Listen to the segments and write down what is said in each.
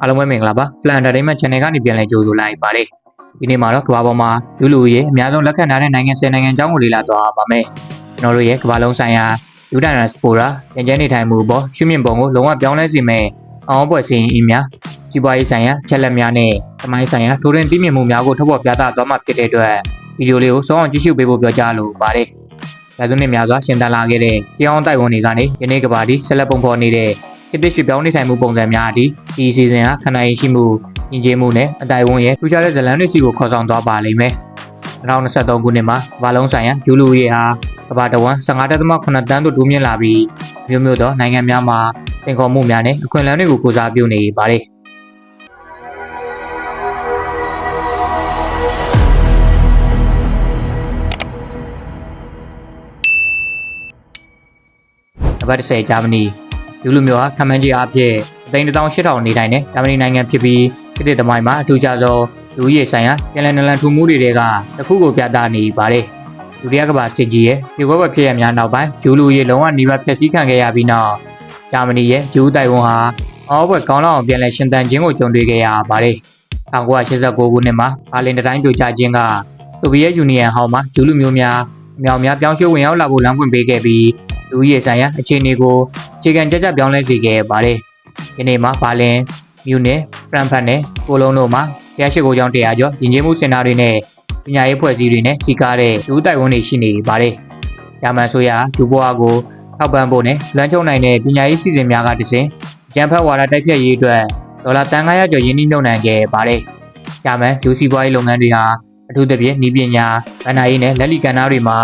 အားလုံးပဲမင်္ဂလာပါ Flan Entertainment Channel ကနေပြန်လည်ကြိုဆိုလိုက်ပါတယ်ဒီနေ့မှာတော့ကမ္ဘာပေါ်မှာလူလူရဲ့အများဆုံးလက်ခံထားတဲ့နိုင်ငံ10နိုင်ငံအကြောင်းကိုလေ့လာသွားပါမယ်ကျွန်တော်တို့ရဲ့ကမ္ဘာလုံးဆိုင်ရာယူဒန်ရစပိုရာပြန်ကျန်းနေထိုင်မှုပေါ်ရှုမြင့်ပုံကိုလုံးဝပြောင်းလဲစေမယ့်အောင်ပွဲစီရင်အင်းများစီးပွားရေးဆိုင်ရာချက်လက်များနဲ့သမိုင်းဆိုင်ရာထိုးရင်းသိမြင်မှုများကိုထုတ်ဖော်ပြသသွားမှာဖြစ်တဲ့အတွက်ဗီဒီယိုလေးကိုစောအောင်ကြည့်ရှုပေးဖို့ပြောကြားလိုပါတယ်ဒါဆိုနှစ်များစွာရှင်းတန်းလာခဲ့တဲ့ကြောင်းတိုက်ဝန်တွေကနေယနေ့ကဘာဒီဆက်လက်ပုံဖော်နေတဲ့ စစ်တစ်ရွှေပြောင်းနေထိုင်မှုပုံစံများအထိဒီအစီအစဉ်ဟာခဏရင်ရှိမှုညီကျေးမှုနဲ့အတိုင်ဝန်ရဲ့ထူးခြားတဲ့ဇလန်းတွေရှိကိုခေါ်ဆောင်သွားပါလိမ့်မယ်2023ခုနှစ်မှာဘာလုံးဆိုင်ရာဂျူလူရေဟာကဘာတဝန်15.8တန်းသို့တိုးမြင့်လာပြီးမျိုးမျိုးသောနိုင်ငံများမှာတင်ခေါ်မှုများနဲ့အခွင့်အလမ်းတွေကိုကိုစားပြုနေပါတယ်နံပါတ်10ဂျာမနီ လူလူမျိုးဟာခမန်းကြီးအဖြစ်အသိန်း18000နေထိုင်တဲ့ဂျာမနီနိုင်ငံဖြစ်ပြီးပြည်တဲ့သမိုင်းမှာအထူးခြားဆုံးလူဦးရေဆိုင်ရာပြည်လည်နလန်ထူမှုတွေတွေကတစ်ခုကိုပြသနေပါတယ်ဒုတိယကမ္ဘာစစ်ကြီးရဲ့ဒီဘက်ဘက်ဖြစ်ရများနောက်ပိုင်းဂျူလူရေလုံးဝနှီးပါဖျက်ဆီးခံခဲ့ရပြီးနောက်ဂျာမနီရဲ့ဂျူးတိုင်ဝန်ဟာအောက်ဘက်ကောင်းလောက်အောင်ပြန်လည်ရှင်သန်ခြင်းကိုကြုံတွေ့ခဲ့ရပါတယ်1989ခုနှစ်မှာဘာလင်တိုင်းပြိုကျခြင်းကဆိုဗီယက်ယူနီယံဟောင်းမှာဂျူးလူမျိုးများအမြောက်များပြောင်းရွှေ့ဝင်ရောက်လာဖို့လမ်းပွင့်ပေးခဲ့ပြီး လူဦးရေဆိုင်ရာအခြေအနေကိုအခြေခံကြကြပြောင်းလဲစေခဲ့ပါတယ်။ဒီနေ့မှာဘာလင်မြူနစ်ဖရန်ဖတ်နဲ့ကိုလုံးတို့မှာတရားရှိခိုးကြောင်းတရားကျော်ယဉ်ကျေးမှုစင်တာတွေနဲ့ပညာရေးဖွဲ့စည်းတွေနဲ့စီကားတဲ့လူတိုက်ဝန်းတွေရှိနေပါတယ်။ဂျာမန်ဆိုရဂျူဘွားကိုထောက်ပံ့ဖို့နဲ့လွှမ်းချုံနိုင်တဲ့ပညာရေးစီစဉ်များကတစဉ်ဂျမ်ဖတ်ဝါဒတိုက်ဖြတ်ရေးအတွက်ဒေါ်လာတန်900ကျော်ယင်းနှိမ့်နှုံနိုင်ခဲ့ပါတယ်။ဂျာမန်ဂျူစီပွားရေးလုပ်ငန်းတွေဟာ အထူးသဖြင့်ဤပညာဗဏ္ဍာရေးနဲ့လက်လီကဏ္ဍတွေမှာ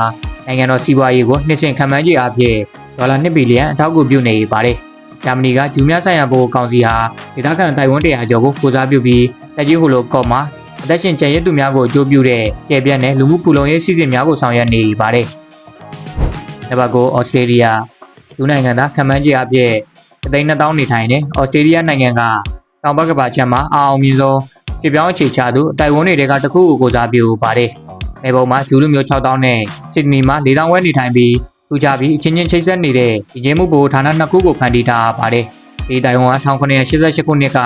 နိုင်ငံတော်စီးပွားရေးကိုနှစ်စဉ်ခံမှန်းကြေအားဖြင့်ဒေါ်လာ1ဘီလီယံအထောက်အကူပြုနေပါတယ်။ဂျာမနီကဂျူးများဆိုင်ရာဘိုးကောင်စီဟာဒေသခံတိုင်ဝမ်တရားကျော်ကိုကိုစားပြုပြီးတက်ကြီးဟိုလိုကော့မှာအသက်ရှင်ကျန်ရစ်သူများကိုအကျိုးပြုတဲ့ကျေပြန့်တဲ့လူမှုပူလုံရေးစီစဉ်များကိုဆောင်ရွက်နေပါတယ်။နံပါတ်9ဩစတြေးလျလူနိုင်ငံသားခံမှန်းကြေအားဖြင့်အသိန်း2000နေထိုင်တဲ့ဩစတြေးလျနိုင်ငံကတောင်ဘက်ကဘာချက်မှာအအောင်မြင်ဆုံး ခြေပြောင်းအခြေချသူတိုင်ဝမ်တွေကတခုကိုကိုစားပြုပါတယ်။နေပုံမှာဂျူးလူမျိုး6000နဲ့စစ်ဒနီမှာ4000ဝဲနေထိုင်ပြီးထူကြပြီးအချင်းချင်းချိတ်ဆက်နေတဲ့ဒီကျင်းမှုဘိုဌာနနှစ်ခုကိုဖန်တီးထားပါတယ်။ဒီတိုင်ဝမ်က1988ခုနှစ်က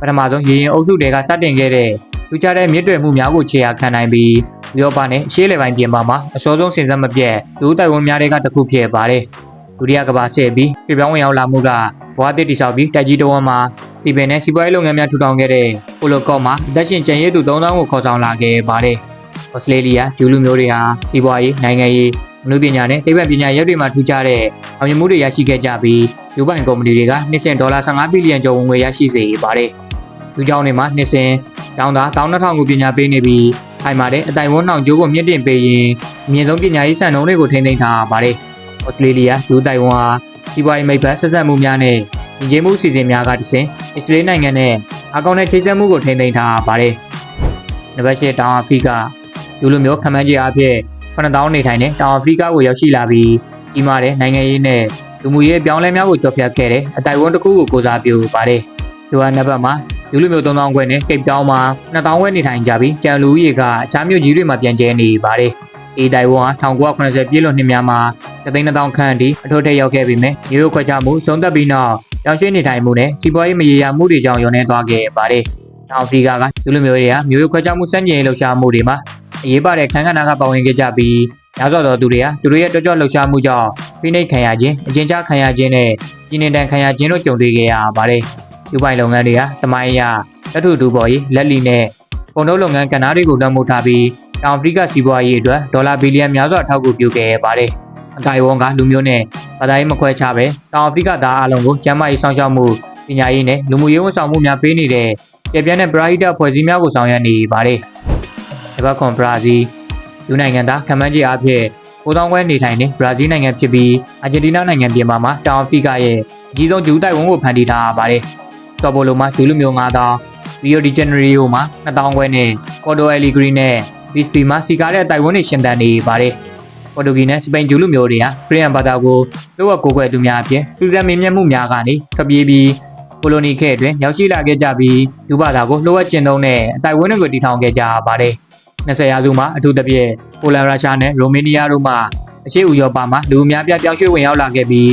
ပထမဆုံးရေရင်အုပ်စုတွေကစတင်ခဲ့တဲ့ထူကြတဲ့မြစ်တွယ်မှုများကိုခြေရာခံနိုင်ပြီးဥရောပနဲ့အရှေ့လေပိုင်းပြင်ပမှာအစောဆုံးစင်စက်မပြတ်လူတိုင်ဝမ်များတွေကတစ်ခုဖြစ်ပါတယ်။ဒုတိယကမ္ဘာစစ်ပြီးပြည်ပြောင်းဝင်ရောက်လာမှုကဘဝတစ်တိဆောက်ပြီးတိုက်ကြီးတဝန်းမှာ စီပင်နဲ့စီပွားရေးလုပ်ငန်းများထူထောင်ခဲ့တဲ့ပိုလိုကော့မှာအသက်ရှင်ကျန်ရည်သူ3000ကိုခေါ်ဆောင်လာခဲ့ပါတယ်။ဩစတြေးလျဂျူးလူမျိုးတွေဟာစီးပွားရေးနိုင်ငံရေးမနုပညာနဲ့သိပ္ပံပညာရပ်တွေမှာထူးခြားတဲ့အောင်မြင်မှုတွေရရှိခဲ့ကြပြီးယူပိုင်ကုမ္ပဏီတွေကနှစ်စဉ်ဒေါ်လာ15ဘီလီယံကျော်ဝင်ငွေရရှိစေပါတယ်။လူကြောင်းတွေမှာနှစ်စဉ်တောင်းတာ12000ကိုပညာပေးနေပြီးထိုင်မာတဲ့အတိုင်ဝန်းနှောင်ကျိုးကိုမြင့်တင်ပေးရင်အမြင့်ဆုံးပညာရေးစံနှုန်းတွေကိုထိန်းသိမ်းထားပါတယ်။ဩစတြေးလျဂျူးတိုင်ဝမ်ဟာစီးပွားရေးမိတ်ဖက်ဆက်ဆက်မှုများနဲ့ ညီကျေးမှုစီစဉ်များကတဆင့်အစ္စရေးနိုင်ငံနဲ့အကောင့်နဲ့ထိစပ်မှုကိုထိန်းသိမ်းထားပါတယ်။နံပါတ်၈တောင်အာဖရိကလူလူမျိုးခမန်းကြီးအဖြစ်9000နေထိုင်တဲ့တောင်အာဖရိကကိုရောက်ရှိလာပြီးကြီးမားတဲ့နိုင်ငံရေးနဲ့လူမှုရေးပြောင်းလဲများကိုကြော်ဖြတ်ခဲ့တဲ့အတိုင်ဝမ်တစ်ခုကိုကိုစားပြုပါတယ်။ဒီဟာနံပါတ်မှာလူလူမျိုး3000ခွဲနဲ့ကိပ်တောင်းမှာ2000ခွဲနေထိုင်ကြပြီးကြံလူကြီးကအခြားမြို့ကြီးတွေမှာပြန်ကျဲနေပါတယ်။ဒီတိုင်ဝမ်ဟာ1980ပြည့်လွန်နှစ်များမှာ3000ခန့်အထိအထောက်အထည်ရောက်ခဲ့ပြီးမြမျိုးခွဲခြားမှုဆုံးသက်ပြီးနောက် ရောင်ရွှေနေထိုင်မှုနဲ့စီးပွားရေးမရေရာမှုတွေကြောင့်ရုံနေသွားခဲ့ပါတယ်။တောင်အာဖရိကကလူလူမျိုးတွေကမျိုးခွဲခြားမှုစံကျင်လှုပ်ရှားမှုတွေမှာအရေးပါတဲ့ခန်းကဏ္ဍကပါဝင်ခဲ့ကြပြီးညဇော်တော်သူတွေကသူတို့ရဲ့ကြောကြောလှုပ်ရှားမှုကြောင့်ဖိနှိပ်ခံရခြင်းအကျဉ်းချခံရခြင်းနဲ့ပြည်နေတန်ခံရခြင်းတို့ကြုံတွေ့ခဲ့ရပါတယ်။ဒီပိုင်းလုပ်ငန်းတွေကတမိုင်းအရလက်ထုတူပေါ်ရေးလက်လီနဲ့ကုန်ထုတ်လုပ်ငန်းကဏ္ဍတွေကိုလွှမ်းမိုးထားပြီးတောင်အာဖရိကစီးပွားရေးအတွက်ဒေါ်လာဘီလီယံများစွာထောက်ကူပြုခဲ့ရပါတယ်။ အကိုင်ဝွန်ကလူမျိုးနဲ့ဗဒါရေးမခွဲခြားပဲတောင်အာဖရိကသားအလုံးကိုကျန်းမာရေးဆောင်ရှောက်မှုပညာရေးနဲ့လူမှုရေးဝန်ဆောင်မှုများပေးနေတဲ့ပြပြတဲ့ပရာဟိတဖွဲ့စည်းများကိုဆောင်ရွက်နေပါတယ်။ဒီဘက်ကွန်ဘရာဇီးလူနိုင်ငံသားခမန်းကြီးအဖြစ်ကိုတောင်းခွဲနေထိုင်နေဘရာဇီးနိုင်ငံဖြစ်ပြီးအာဂျင်တီးနားနိုင်ငံပြင်ပမှာတောင်အာဖရိကရဲ့အကြီးဆုံးဂျူးတိုက်ဝန်းကိုဖန်တီးထားပါတယ်။ဆော်ပိုလိုမှာဂျူးလူမျိုး9000ရီယိုဒီဂျနေရီယိုမှာ2000ခွဲနဲ့ကော်ဒိုအယ်လီဂရီနဲ့ဘီစပီမှာစီကားတဲ့တိုက်ဝန်းတွေရှင်သန်နေပါတယ်။ ပေါ်တူဂီနဲ့စပိန်ဂျူးလူမျိုးတွေဟာခရီးယန်ဘာသာကိုလိုအပ်ကိုယ်ွယ်သူများအဖြစ်သူသက်မင်းမြတ်မှုများကနေထွက်ပြေးပြီးကိုလိုနီခေတ်အတွင်းရောက်ရှိလာခဲ့ကြပြီးယူဘာသာကိုလိုအပ်ကျင့်သုံးတဲ့အတိုက်ဝန်းတွေကိုတည်ထောင်ခဲ့ကြပါတယ်။20ရာစုမှာအထူးသဖြင့်ပိုလန်ရုရှားနဲ့ရိုမေးနီးယားတို့မှအရှေ့ဥရောပမှာလူအများပြားပြောင်းရွှေ့ဝင်ရောက်လာခဲ့ပြီး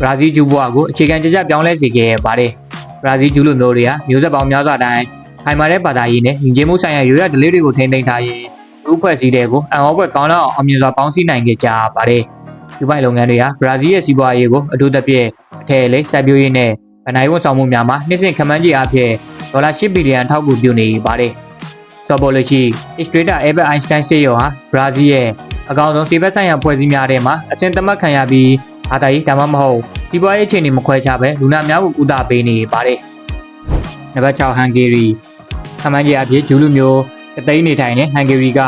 ဘရာဇီးဂျူဘွားကိုအခြေခံကြကြပြောင်းလဲစေခဲ့ပါတယ်။ဘရာဇီးဂျူးလူမျိုးတွေဟာမျိုးဆက်ပေါင်းများစွာတိုင်းခိုင်မာတဲ့ဘာသာရေးနဲ့ညီချင်းမှုဆိုင်ရာရိုးရဒလေးတွေကိုထိန်းသိမ်းထားရေး လူဖွဲ့စည်းတဲ့ကိုအံ့ဩဖွယ်ကောင်းလောက်အောင်မြင်စွာပေါင်းစည်းနိုင်ခဲ့ကြပါတယ်။ဒီပိုင်းလုပ်ငန်းတွေဟာဘရာဇီးရဲ့စီးပွားရေးကိုအထူးသဖြင့်အထည်လေးစိုက်ပျိုးရေးနဲ့ဗန်နိုင်းဝန်ဆောင်မှုများမှာနှစ်စဉ်ခန့်မှန်းခြေအဖြစ်ဒေါ်လာ10ဘီလီယံထောက်ကူပြုနေပါတယ်။ Topology Illustrator Albert Einstein ဆေးရုံဟာဘရာဇီးရဲ့အကောင်ဆုံးစီဘက်ဆိုင်ရာဖွဲ့စည်းများထဲမှာအစဉ်သမတ်ခံရပြီးဘာသာရေးဒါမှမဟုတ်ဒီပွားရေးအခြေအနေမခွဲခြားပဲလူနာများကိုကုသပေးနေပါတယ်။နံပါတ်6ဟန်ဂေရီခမန်းကြီးအဖြစ်ဂျူးလူမျိုး တသိန်းနေထိုင်တဲ့ဟန်ဂေရီက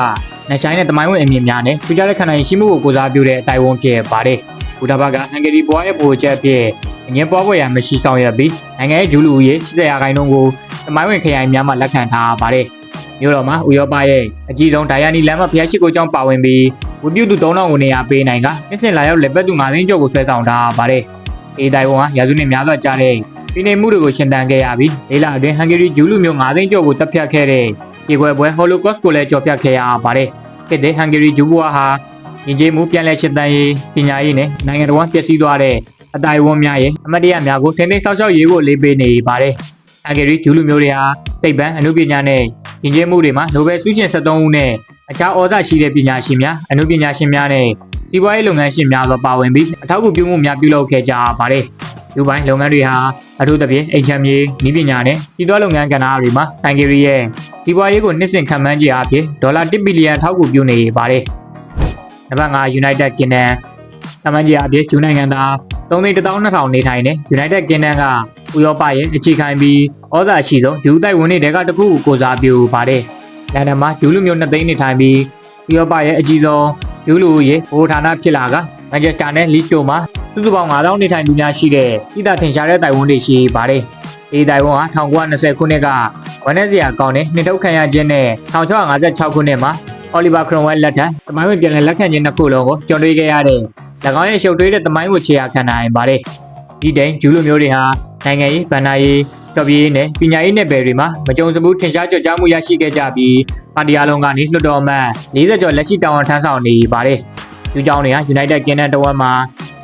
နှဆိုင်တဲ့တမိုင်းဝင်အမြင့်များနဲ့ထူးခြားတဲ့ခန္ဓာရင်ရှိမှုကိုကိုစားပြုတဲ့အတိုင်းအဝန်ဖြစ်ပါတယ်။ဘူဒါဘကဟန်ဂေရီပွားရဲ့ပိုချက်ဖြစ်အငင်းပွားပွဲရမရှိဆောင်ရွက်ပြီးနိုင်ငံရဲ့ဂျူးလူဦးရေ80ရာခိုင်နှုန်းကိုတမိုင်းဝင်ခရိုင်များမှလက်ခံထားပါတယ်။မြို့တော်မှာဥရောပရဲ့အကြီးဆုံးဒိုင်ယာနီလမ်းမဖျက်ရှိကိုကြောင့်ပါဝင်ပြီးဝပြူတူ3000ကိုနေရာပေးနိုင်ကနှစ်စဉ်လာရောက်လက်ပတ်သူ9သိန်းကျော်ကိုဆွဲဆောင်ထားပါတယ်။အေးတိုင်ဝမ်ဟာရာစုနှစ်များစွာကြာတဲ့ပြည်နယ်မှုတွေကိုရှင်းတန်းခဲ့ရပြီးလေးလအတွင်းဟန်ဂေရီဂျူးလူမျိုး9သိန်းကျော်ကိုတပ်ဖြတ်ခဲ့တဲ့ ကြေကွယ်ပွဲဟိုလိုကော့စ်ကိုလည်းကြော်ပြတ်ခဲ့ရပါတယ်။ဖြစ်တဲ့ဟန်ဂေရီဂျူးဘွားဟာယဉ်ကျေးမှုပြန်လည်ရှင်းတန်းရေးပညာရေးနဲ့နိုင်ငံတော်ပျက်စီးသွားတဲ့အတိုင်ဝန်းများရဲ့အမတ်တရများကိုထိန်းသိမ်းဆောက်ရှောက်ရေးကိုလေးပေးနေပါတယ်။ဟန်ဂေရီဂျူးလူမျိုးတွေဟာတိတ်ပံအမှုပညာနဲ့ယဉ်ကျေးမှုတွေမှာနိုဘယ်ဆုရှင်73ဦးနဲ့အခြားဩဇာရှိတဲ့ပညာရှင်များအမှုပညာရှင်များနဲ့စီးပွားရေးလုပ်ငန်းရှင်များသောပါဝင်ပြီးအထောက်အကူပြုမှုများပြုလုပ်ခဲ့ကြပါတယ်။ ဒီပိုင်းလုပ်ငန်းတွေဟာအထူးသဖြင့်အိမ်ချမ်းမြေဤပညာနဲ့ပြည်တော်လုပ်ငန်းကဏ္ဍတွေမှာဟန်ဂေရီရဲ့စီးပွားရေးကိုနှစ်စဉ်ခံမှန်းကြအဖြစ်ဒေါ်လာ1ဘီလီယံထောက်ကူပြုနေပါတယ်။နံပါတ်5 United Kingdom ခံမှန်းကြအဖြစ်ဂျူးနိုင်ငံသား3,12000နေထိုင်တဲ့ United Kingdom ကဥရောပရဲ့အခြေခံပြီးဩဇာရှိသောဂျူးတိုက်ဝန်တွေကတခုကိုကိုစားပြုပါတယ်။လန်ဒန်မှာဂျူးလူမျိုး2သိန်းနေထိုင်ပြီးဥရောပရဲ့အကြီးဆုံးဂျူးလူရဲ့ဘိုးဌာနဖြစ်လာကမန်ချက်စတာနဲ့လီစတိုမှာ စုစုပေါင်း9000နေထိုင်သူများရှိတဲ့ပြည်သာထင်ရှားတဲ့တိုင်ဝန်းတွေရှိပါတယ်။ဒီတိုင်ဝန်းဟာ1920ခုနှစ်ကဝနက်စရာကောင်းတဲ့နှစ်ထုတ်ခံရခြင်းနဲ့1656ခုနှစ်မှာအော်လီဗာခရွန်ဝဲလက်ထက်တမိုင်းဝင်ပြန်လည်လက်ခံခြင်းနှစ်ခုလုံးကိုကြုံတွေ့ခဲ့ရတဲ့၎င်းရဲ့ရှုပ်ထွေးတဲ့တမိုင်းကိုခြေရာခံနိုင်ပါတယ်။ဒီတိုင်ဂျူးလူမျိုးတွေဟာနိုင်ငံရေးဗန္နာရေးတော်ပြည်နဲ့ပညာရေးနယ်ပယ်တွေမှာမကြုံစဘူးထင်ရှားကြွကြားမှုရရှိခဲ့ကြပြီးပါတီအားလုံးကနေလွှတ်တော်အမတ်40ကျော်လက်ရှိတာဝန်ထမ်းဆောင်နေပါတယ်။ဒီကြောင်းတွေက United Kingdom တဝက်မှာ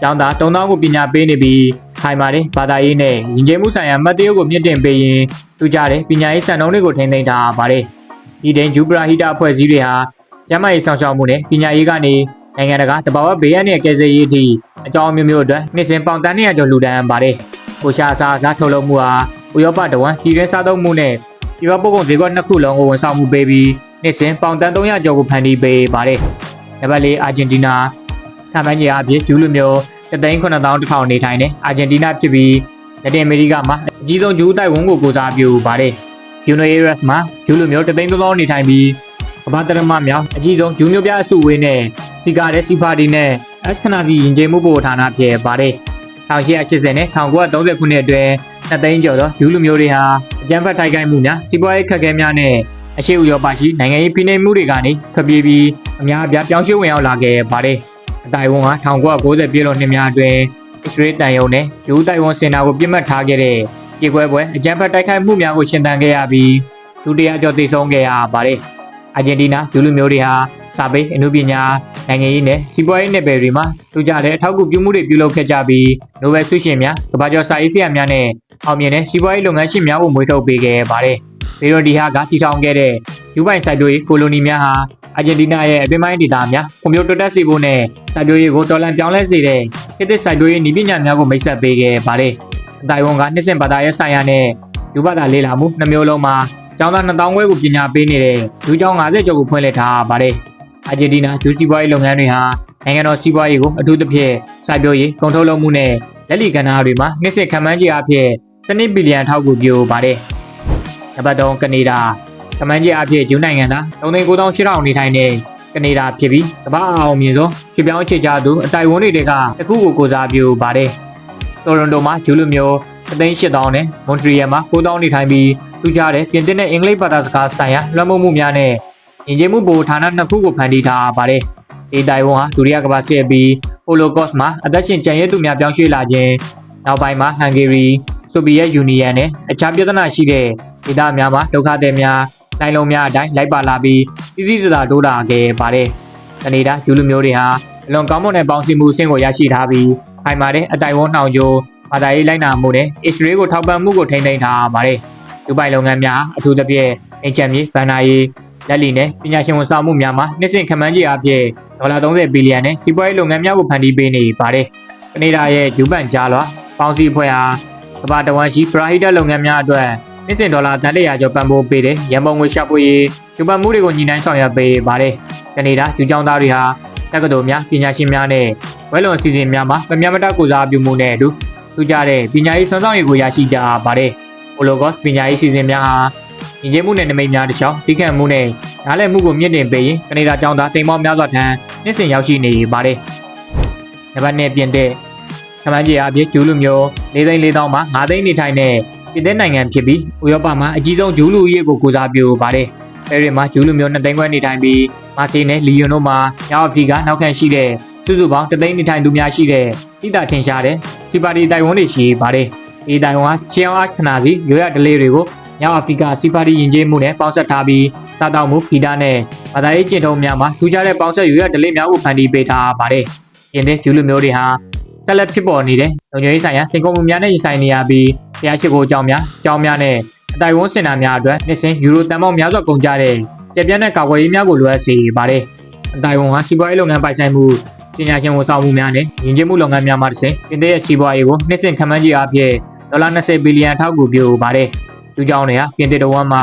ကျောင်းသား3000ကိုပညာပေးနေပြီးခိုင်မာတဲ့ဘာသာရေးနဲ့ယဉ်ကျေးမှုဆိုင်ရာမတ်တရုပ်ကိုမြင့်တင်ပေးရင်သူကြတဲ့ပညာရေးစံနှုန်းတွေကိုထိန်းသိမ်းထားပါတယ်။ဒီတင်ဂျူပရာဟီတာအဖွဲ့အစည်းတွေဟာကျန်းမာရေးဆောင်ရှောက်မှုနဲ့ပညာရေးကနေနိုင်ငံတကာတဘာဝဘေးရန်ရဲ့ကယ်ဆယ်ရေးအထိအကြောင်းမျိုးမျိုးအတွက်နှစ်စဉ်ပေါင်တန်း200ကျော်လှူဒန်းပါတယ်။ကိုရှာအစားအစားထုတ်လုပ်မှုဟာဥရောပတဝမ်းပြည်တွင်းစားသုံးမှုနဲ့ပြည်ပပို့ကုန်ဈေးကွက်နှစ်ခုလုံးကိုဝန်ဆောင်မှုပေးပြီးနှစ်စဉ်ပေါင်တန်း300ကျော်ကိုဖန်တီးပေးပါတယ်။နံပါတ်၄အာဂျင်တီနာ ဆာမန်ကြီးအဖြစ်ဂျူးလူမျိုး3,900နေထိုင်တဲ့အာဂျင်တီနာဖြစ်ပြီးလက်တင်အမေရိကမှာအကြီးဆုံးဂျူးတိုက်ဝန်းကိုကိုစားပြုပါတယ်။ Buenos Aires မှာဂျူးလူမျိုး3,000နေထိုင်ပြီးကမ္ဘာတရမမြောက်အကြီးဆုံးဂျူးမျိုးပြအစုဝေးနဲ့စီကာတဲ့စီပါတီနဲ့အက်စခနာစီရင်ကျေးမှုပို့ဌာနဖြစ်ပါတယ်။1880နဲ့1930ခုနှစ်အတွင်းနှစ်သိန်းကျော်သောဂျူးလူမျိုးတွေဟာအကြမ်းဖက်တိုက်ခိုက်မှုများစီးပွားရေးခက်ခဲများနဲ့အရှိဥရောပရှိနိုင်ငံရေးဖိနှိပ်မှုတွေကနေထွက်ပြေးပြီးအများအပြားပြောင်းရွှေ့ဝင်ရောက်လာခဲ့ပါတယ်။ အတိုင်ဝမ်က1990ပြည့်လို့နှစ်များအတွင်းအစ္စရေးတန်ယုံနဲ့ဂျူးတိုင်ဝမ်စင်တာကိုပြစ်မှတ်ထားခဲ့တဲ့ကြေကွဲပွဲအကြမ်းဖက်တိုက်ခိုက်မှုများကိုရှင်းတန်ခဲ့ရပြီးဒုတိယကျော်သိဆုံးခဲ့ရပါတယ်။အာဂျင်တီနာဂျူးလူမျိုးတွေဟာစာပေအမှုပညာနိုင်ငံရေးနဲ့စီးပွားရေးနယ်ပယ်တွေမှာတူကြတဲ့အထောက်အကူပြုမှုတွေပြုလုပ်ခဲ့ကြပြီးနိုဘယ်ဆုရှင်များကမ္ဘာကျော်စာရေးဆရာများနဲ့အောင်မြင်တဲ့စီးပွားရေးလုပ်ငန်းရှင်များကိုမွေးထုတ်ပေးခဲ့ပါတယ်။ဗီရိုဒီဟာကတည်ထောင်ခဲ့တဲ့ယူပိုင်စိုက်ပျိုးရေးကိုလိုနီများဟာ အာဂျင်တီနာရဲ့အပင်ပိုင်းဒေသများဖွံ့ဖြိုးတိုးတက်စေဖို့နဲ့စိုက်ပျိုးရေးကိုတော်လှန်ပြောင်းလဲစေတဲ့ခေတ်သစ်စိုက်ပျိုးရေးနည်းပညာများကိုမိတ်ဆက်ပေးခဲ့ပါတယ်။အတိုင်ဝန်ကနှစ်စဉ်ဘာသာရေးဆိုင်ရာနဲ့ယူဘာသာလေ့လာမှုနှမျိုးလုံးမှာကျောင်းသား2000ခွဲကိုပညာပေးနေတဲ့လူကျောင်း50ကျော်ကိုဖွင့်လှစ်ထားပါတယ်။အာဂျင်တီနာဂျူးစီးပွားရေးလုပ်ငန်းတွေဟာနိုင်ငံတော်စီးပွားရေးကိုအထူးသဖြင့်စိုက်ပျိုးရေးကုန်ထုတ်လုပ်မှုနဲ့လက်လီကဏ္ဍတွေမှာနှစ်စဉ်ခံမှန်းခြေအဖြစ်7ဘီလီယံထောက်ကူပြုပါတယ်။နံပါတ်3ကနေဒါ ကမန်းကြီးအဖြစ်ဂျူးနိုင်ငံသား39,800နေထိုင်တဲ့ကနေဒါဖြစ်ပြီးကမ္ဘာအောင်မြင်ဆုံးရွှေပြောင်းအခြေချသူအတိုင်ဝန်းတွေကတခုကိုကိုစားပြုပါတယ်။တိုရွန်တိုမှာဂျူးလူမျိုး38,000နဲ့မွန်ထရီယယ်မှာ9,000နေထိုင်ပြီးသူကြတဲ့ပြင်သစ်နဲ့အင်္ဂလိပ်ဘာသာစကားဆိုင်ရာလွှမ်းမိုးမှုများနဲ့ယဉ်ကျေးမှုဗဟိုဌာနနှစ်ခုကိုဖန်တီးထားပါတယ်။ဒီတိုင်ဝမ်ဟာဒုတိယကမ္ဘာစစ်ပြီးဟိုလိုကော့စ်မှာအသက်ရှင်ကျန်ရည်သူများပြောင်းရွှေ့လာခြင်းနောက်ပိုင်းမှာဟန်ဂေရီဆိုဗီယက်ယူနီယံနဲ့အခြားပြဿနာရှိတဲ့ဒေသများမှာဒုက္ခသည်များ နိုင်လုံးများအတိုင်းလိုက်ပါလာပြီးပြည်စည်းစသာတိုးလာခဲ့ပါတယ်။ကနေဒါဂျူးလူမျိုးတွေဟာအလွန်ကောင်းမွန်တဲ့ပေါင်းစည်းမှုအဆင့်ကိုရရှိထားပြီးခိုင်မာတဲ့အတိုင်ဝန်းနှောင်ကြိုဘာသာရေးလိုက်နာမှုနဲ့အစ္စရေးကိုထောက်ပံ့မှုကိုထိန်းသိမ်းထားပါတယ်။ဒူဘိုင်လုပ်ငန်းများအထူးသဖြင့်အင်ချမ်မြေဘန်နာရေးလက်လီနဲ့ပညာရှင်ဝန်ဆောင်မှုများမှာနှစ်စဉ်ခန့်မှန်းခြေအဖြစ်ဒေါ်လာ30ဘီလီယံနဲ့စီးပွားရေးလုပ်ငန်းများကိုဖန်တီးပေးနေပါတယ်။ကနေဒါရဲ့ဂျူပန်ကြားလွာပေါင်းစည်းအဖွဲ့ဟာကမ္ဘာတဝန်းရှိပရာဟိတလုပ်ငန်းများအတွက် နှစ်စဉ်ဒေါ်လာတန်တရာကျော်ပံ့ပိုးပေးတဲ့ရန်ပုံငွေရှာဖွေရေးဂျူပန်မှုတွေကိုညီနိုင်ဆောင်ရွက်ပေးပါတယ်။ကနေဒါဂျူကျောင်းသားတွေဟာတက္ကသိုလ်များပညာရှင်များနဲ့ဝဲလွန်အစီအစဉ်များမှာမမျှမတကိုစားပြုမှုနဲ့အတူထူးခြားတဲ့ပညာရေးဆွမ်းဆောင်ရည်ကိုရရှိကြပါတယ်။ Holocaust ပညာရေးအစီအစဉ်များဟာညီကျမှုနဲ့နမိတ်များတစ်ချောင်းတိကျမှုနဲ့နားလည်မှုကိုမြင့်တင်ပေးရင်ကနေဒါကျောင်းသားတိမ်မောများစွာထံနှစ်စဉ်ရောက်ရှိနေပါတယ်။နံပါတ်1ပြင်တဲ့သမန်ကြီးအဖြစ်ဂျူးလူမျိုး၄သိန်း၄000မှာ၅သိန်းနေထိုင်တဲ့ ပြည်သက်နိုင်ငံဖြစ်ပြီးဥရောပမှာအကြီးဆုံးဂျူးလူဦးရေကိုကိုစားပြုပါတယ်။အဲဒီမှာဂျူးလူမျိုး2သိန်းခွဲနေထိုင်ပြီးမာစီနဲ့လီယွန်တို့မှာမြောက်အာဖရိကနောက်ခံရှိတဲ့စုစုပေါင်း3သိန်းနေထိုင်သူများရှိတဲ့တိတာထင်ရှားတဲ့စီပါတီတိုင်ဝမ်တွေရှိပါတယ်။ဒီတိုင်ဝမ်ကချီအောင်အခနာစီရိုးရဒလေးတွေကိုမြောက်အာဖရိကစီပါတီယဉ်ကျေးမှုနဲ့ပေါင်းစပ်ထားပြီးစားတောက်မှုဂီတနဲ့ဘာသာရေးကျင့်ထုံးများမှာထူးခြားတဲ့ပေါင်းစပ်ရိုးရဒလေးများကိုဖန်တီးပေးထားပါတယ်။ယင်းတဲ့ဂျူးလူမျိုးတွေဟာဆက်လက်ဖြစ်ပေါ်နေတဲ့လုံခြုံရေးဆိုင်ရာသင်္ကောမှုများနဲ့ရင်ဆိုင်နေရပြီး တရားရှိခိုးအကြောင်းများအကြောင်းများနဲ့အတိုင်ဝန်းစင်တာများအတွက်နှစ်စဉ်ယူရိုတန်ပေါင်းများစွာကုန်ကြတဲ့ကြပြန့်တဲ့ကာကွယ်ရေးများကိုလိုအပ်စေပါတယ်။အတိုင်ဝန်းကစီးပွားရေးလုပ်ငန်းပိုင်ဆိုင်မှုပညာရှင်ဝန်ဆောင်မှုများနဲ့ယဉ်ကျေးမှုလုပ်ငန်းများမှတစ်ဆင့်ပြင်သစ်ရဲ့စီးပွားရေးကိုနှစ်စဉ်ခန့်မှန်းကြီးအဖြစ်ဒေါ်လာ20ဘီလီယံထောက်ကူပြုပါတယ်။ဒီကြောင့်လည်းပြင်သစ်တော်ဝန်မှာ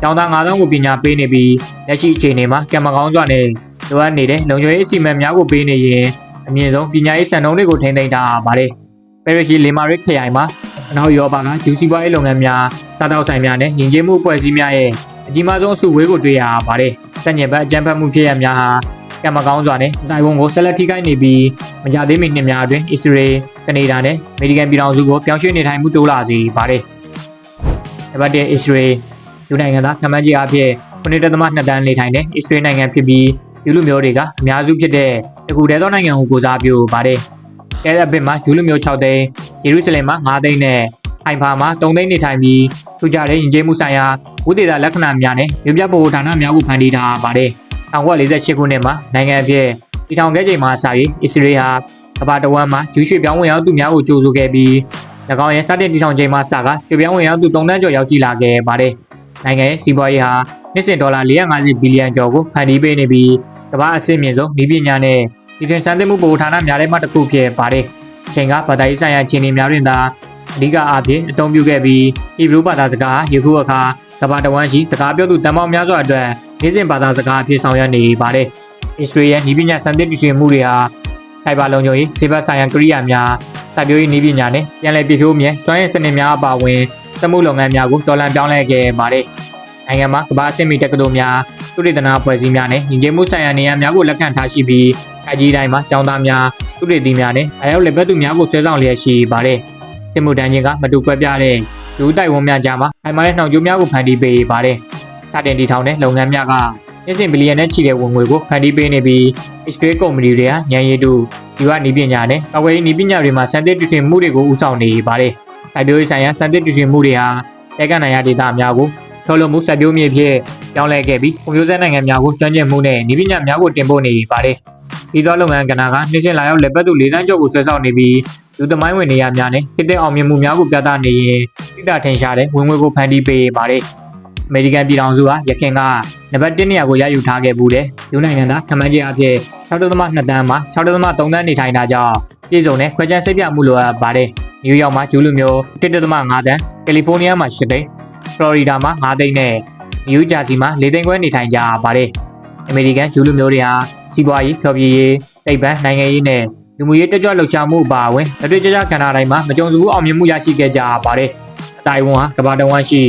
ကျောင်းသား9000ကိုပညာပေးနေပြီးလက်ရှိအခြေအနေမှာကံမကောင်းစွာနဲ့လိုအပ်နေတဲ့လုံခြုံရေးအစီအမံများကိုပေးနေရင်အမြင့်ဆုံးပညာရေးစံနှုန်းတွေကိုထိန်းသိမ်းထားပါတယ်။ပဲရရှိလီမာရစ်ခရိုင်မှာ အနောက်ယောပါကဂျူစီပွားရေးလုပ်ငန်းများစားတောက်ဆိုင်များနဲ့ယဉ်ကျေးမှုအဖွဲ့အစည်းများရဲ့အကြီးမားဆုံးအစုဝေးကိုတွေ့ရပါတယ်။စက်ညင်ဘက်အကြမ်းဖက်မှုဖြစ်ရများဟာကံမကောင်းစွာနဲ့တိုင်ဝမ်ကိုဆက်လက်ထိခိုက်နေပြီးမကြသေးမီနှစ်များအတွင်းအစ္စရေးကနေဒါနဲ့အမေရိကန်ပြည်ထောင်စုကိုပြောင်းရွှေ့နေထိုင်မှုတိုးလာစေပါတယ်။နံပါတ်1အစ္စရေးလူနိုင်ငံသားခမန်းကြီးအဖြစ်9.2တန်းနေထိုင်တဲ့အစ္စရေးနိုင်ငံဖြစ်ပြီးလူလူမျိုးတွေကအများစုဖြစ်တဲ့တကူတဲသောနိုင်ငံကိုကိုစားပြုပါတယ်။ ကဲတဲ့အပင်မှာဂျူးလူမျိုး6သိန်း၊ယေရုရှလင်မှာ9သိန်းနဲ့ဟိုင်ဖာမှာ3သိန်းနေထိုင်ပြီးထူးခြားတဲ့ယဉ်ကျေးမှုဆိုင်ရာဝိသေသလက္ခဏာများနဲ့မြို့ပြဗဟိုဌာနများကိုဖန်တီးထားပါတယ်။1948ခုနှစ်မှာနိုင်ငံအဖြစ်တည်ထောင်ခဲ့ချိန်မှာစပြီးအစ္စရေးဟာကမ္ဘာတစ်ဝန်းမှာဂျူးရွှေပြောင်းဝင်ရောက်သူများကိုကြိုဆိုခဲ့ပြီး၎င်းရဲ့စတင်တည်ထောင်ချိန်မှာစကရွှေပြောင်းဝင်ရောက်သူ3တန်းကျော်ရောက်ရှိလာခဲ့ပါတယ်။နိုင်ငံရဲ့စီးပွားရေးဟာနှစ်စဉ်ဒေါ်လာ450ဘီလီယံကျော်ကိုဖန်တီးပေးနေပြီးကမ္ဘာအဆင့်မြင့်ဆုံးနည်းပညာနဲ့ ဒီထင်စံသစ်မှုဗဟိုဌာနများထဲမှတစ်ခုဖြစ်ပါတယ်။အချိန်ကဘာသာရေးဆိုင်ရာခြေအနေများတွင်သာအဓိကအားဖြင့်အသုံးပြုခဲ့ပြီးဟီဘရူဘာသာစကားယခုအခါကမ္ဘာတစ်ဝန်းရှိစကားပြောသူတန်ပေါင်းများစွာအတွက်နေ့စဉ်ဘာသာစကားအဖြစ်ဆောင်ရွက်နေပါတယ်။ Israel ရဲ့နည်းပညာစံသစ်တည်ရှိမှုတွေဟာစိုက်ဘာလုံခြုံရေးစေဘတ်ဆိုင်ရာကိရိယာများစိုက်ပျိုးရေးနည်းပညာနဲ့ပြန်လည်ပြည့်ဖြိုးမြဲစွမ်းရည်စနစ်များအပါအဝင်စက်မှုလုပ်ငန်းများကိုတော်လှန်ပြောင်းလဲခဲ့ပါတယ်။ နိုင်ငံမှာကမ္ဘာအဆင့်မီတက္ကသိုလ်များသုတေသနအဖွဲ့အစည်းများနဲ့ညီကျေးမှုဆိုင်ရာနေရာများကိုလက်ခံထားရှိပြီးအကြီးတိုင်းမှာကျောင်းသားများသုတေသီများနဲ့အရောက်လက်ဘက်သူများကိုဆွဲဆောင်လျက်ရှိပါတယ်။စစ်မှုထမ်းခြင်းကမတူကွဲပြားတဲ့လူတိုက်ဝန်းများကြားမှာအိမ်မားတဲ့နှောင်ကြိုးများကိုဖန်တီးပေးပါတယ်။စတင်တည်ထောင်တဲ့လုပ်ငန်းများကနှစ်စဉ်ဘီလီယံနဲ့ချီတဲ့ဝင်ငွေကိုဖန်တီးပေးနေပြီး X-ray ကုမ္ပဏီတွေကညံရည်တူဒီဝနီးပညာနဲ့ကာကွယ်ရေးနည်းပညာတွေမှာစံသစ်တူရှင်မှုတွေကိုဦးဆောင်နေပါတယ်။စိုက်ပျိုးရေးဆိုင်ရာစံသစ်တူရှင်မှုတွေဟာတဲကနိုင်ရဒေတာများကို ထုတ်လုပ်မှုစိုက်ပျိုးမြေဖြစ်ပြောင်းလဲခဲ့ပြီးကွန်ပျူတာနိုင်ငံများကိုကျွမ်းကျင်မှုနဲ့နည်းပညာများကိုတင်ပို့နေပါတယ်။ဒီသောလုပ်ငန်းကဏ္ဍကနှစ်စဉ်လာရောက်လက်ပတ်သူ၄တန်းကျော်ကိုဆွဲဆောင်နေပြီးလူသမိုင်းဝင်နေရာများနဲ့စစ်တဲ့အောင်မြင်မှုများကိုပြသနေရင်တိတာထင်ရှားတဲ့ဝင်ငွေကိုဖန်တီးပေးပါတယ်။အမေရိကန်ပြည်ထောင်စုဟာရခိုင်ကနံပါတ်1နေရာကိုရယူထားခဲ့ဘူးတဲ့။လူနိုင်ငံသားခမန်းကြီးအဖြစ်6.2တန်းမှာ6.3တန်းနေထိုင်တာကြောင့်ပြည်စုံနဲ့ခွဲခြားစိတ်ပြမှုလိုအပ်ပါတယ်။နယူးယောက်မှာဂျူးလူမျိုး1.5တန်း၊ကယ်လီဖိုးနီးယားမှာ8သိန်း၊ ဖလော်ရီဒါမှာ9သိန်းနဲ့နယူးဂျာစီမှာ4သိန်းခွဲနေထိုင်ကြပါတယ်။အမေရိကန်ဂျူးလူမျိုးတွေဟာစီးပွားရေး၊ဖျော်ဖြေရေး၊စိတ်ပန်းနိုင်ငံရေးနဲ့လူမှုရေးတက်ကြွလှုပ်ရှားမှုအပါအဝင်လက်တွေ့ကျကျကဏ္ဍတိုင်းမှာမကြုံစဘူးအောင်မြင်မှုရရှိခဲ့ကြပါတယ်။အတိုင်ဝမ်ဟာကမ္ဘာတစ်ဝန်းရှိ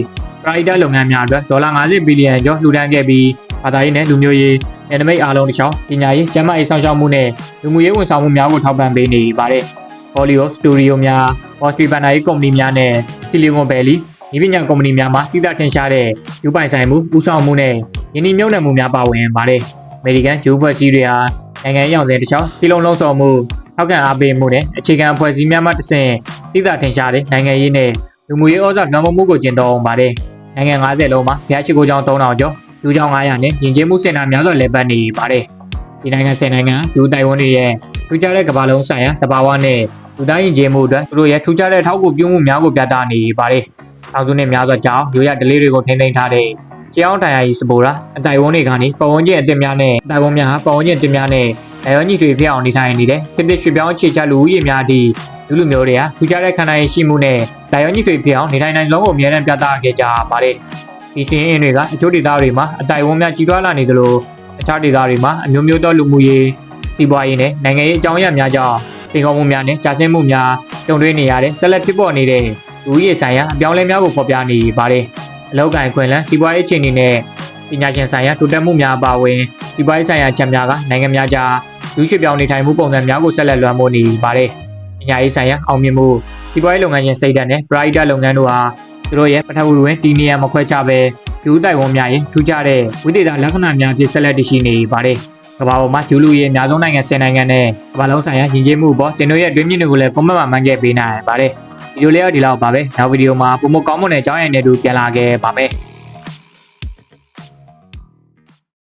ပရိုက်တာလုပ်ငန်းများအတွက်ဒေါ်လာ50ဘီလီယံကျော်လှူဒါန်းခဲ့ပြီးဘာသာရေးနဲ့လူမျိုးရေးနယ်နိမိတ်အားလုံးတစ်ချောင်းပညာရေးကျန်းမာရေးဆောင်ရှောက်မှုနဲ့လူမှုရေးဝန်ဆောင်မှုများကိုထောက်ပံ့ပေးနေပါတယ်။ Hollywood Studio များ၊ Wall Street ဘဏ္ဍာရေးကုမ္ပဏီများနဲ့ Silicon Valley ဒီပညာကုမ္ပဏီများမှာတိကျထင်ရှားတဲ့ယူပိုင်ဆိုင်မှုဦးဆောင်မှုနဲ့ယင်းနှိမ့်မြုပ်နှံမှုများပါဝင်ပါတယ်။ American ဂျိုးဖွဲ့စည်းတွေဟာနိုင်ငံရေးအောင်စင်တစ်ချောင်းစီလုံးလုံးဆောင်မှုထောက်ခံအားပေးမှုနဲ့အခြေခံအဖွဲ့အစည်းများမှတစ်ဆင့်တိကျထင်ရှားတဲ့နိုင်ငံရေးနဲ့လူမှုရေးဩဇာလွှမ်းမိုးမှုကိုကျင့်သုံးပါတယ်။နိုင်ငံ90လုံးမှာဖျားရှိကိုကြောင်း3000ကျော်လူကြောင်း900နဲ့ယဉ်ကျေးမှုစင်တာများစွာလည်ပတ်နေပါတယ်ဒီနိုင်ငံ10နိုင်ငံဂျူးတိုင်ဝမ်တွေရဲ့ထူးခြားတဲ့ကမ္ဘာလုံးဆိုင်ရာတဘာဝနဲ့လူတိုင်းရင်ကျေးမှုအတွက်သူတို့ရဲ့ထူးခြားတဲ့ထောက်ကူပြုမှုများကိုပြသနေပါတယ်။ ထောင်စုနဲ့များစွာကြောင့်ရိုးရဒလေးတွေကိုထိန်းသိမ်းထားတဲ့ကျောင်းတိုင်ယာကြီးစပိုရာအတိုင်ဝန်းတွေကနေပတ်ဝန်းကျင်အသစ်များနဲ့အတိုင်ဝန်းများဟာပတ်ဝန်းကျင်အသစ်များနဲ့အရောညီတွေဖြစ်အောင်နေထိုင်နေတဲ့ခေတ္တရွှေ့ပြောင်းအခြေချလူဦးရေများသည့်လူလူမျိုးတွေကထူးခြားတဲ့ခန္ဓာရည်ရှိမှုနဲ့ဒါရောညီတွေဖြစ်အောင်နေထိုင်နိုင်ဆုံးကိုအမြဲတမ်းပြသခဲ့ကြပါတယ်။ဒီရှင်အင်းတွေကအချို့ဒေသတွေမှာအတိုင်ဝန်းများကြီးထွားလာနေသလိုအခြားဒေသတွေမှာအမျိုးမျိုးသောလူမှုရေးစီးပွားရေးနဲ့နိုင်ငံရေးအကြောင်းအရာများကြောင့်တင်ကောင်းမှုများနဲ့ကြာဆင်းမှုများကြုံတွေ့နေရတဲ့ဆက်လက်ဖြစ်ပေါ်နေတဲ့ လူဦးရေဆိုင်ရာအပြောင်းအလဲများကိုဖော်ပြနေပါတယ်။အလောက်ကန်ခွင်လန်းစီးပွားရေးအခြေအနေနဲ့ပညာရှင်ဆိုင်ရာတိုးတက်မှုများအပါအဝင်စီးပွားရေးဆိုင်ရာချက်များကနိုင်ငံများကြားလူရွှေ့ပြောင်းနေထိုင်မှုပုံစံများကိုဆက်လက်လွှမ်းမိုးနေပါတယ်။ပညာရေးဆိုင်ရာအောင်မြင်မှုစီးပွားရေးလုပ်ငန်းရှင်စိတ်ဓာတ်နဲ့ပရိုက်တာလုပ်ငန်းတို့ဟာသူတို့ရဲ့ပထဝီဝင်တီနီယာမခွဲခြားပဲလူတိုက်ဝန်းများရဲ့ထူးခြားတဲ့ဝိသေသလက္ခဏာများဖြစ်ဆက်လက်တည်ရှိနေပါတယ်။ကမ္ဘာပေါ်မှာဂျူလူရဲ့အများဆုံးနိုင်ငံ10နိုင်ငံနဲ့ကမ္ဘာလုံးဆိုင်ရာယဉ်ကျေးမှုပေါ်တင်တို့ရဲ့အတွင်းမြင့်တွေကိုလည်းပုံမှန်မှမှန်ခဲ့ပေးနိုင်ပါတယ်။ဗီ ဒီယိုလေးကဒီလောက်ပါပဲ။နောက်ဗီဒီယိုမှာပုံမကောင်းမွန်တဲ့အကြောင်းအရာတွေတူပြန်လာခဲ့ပါမယ်။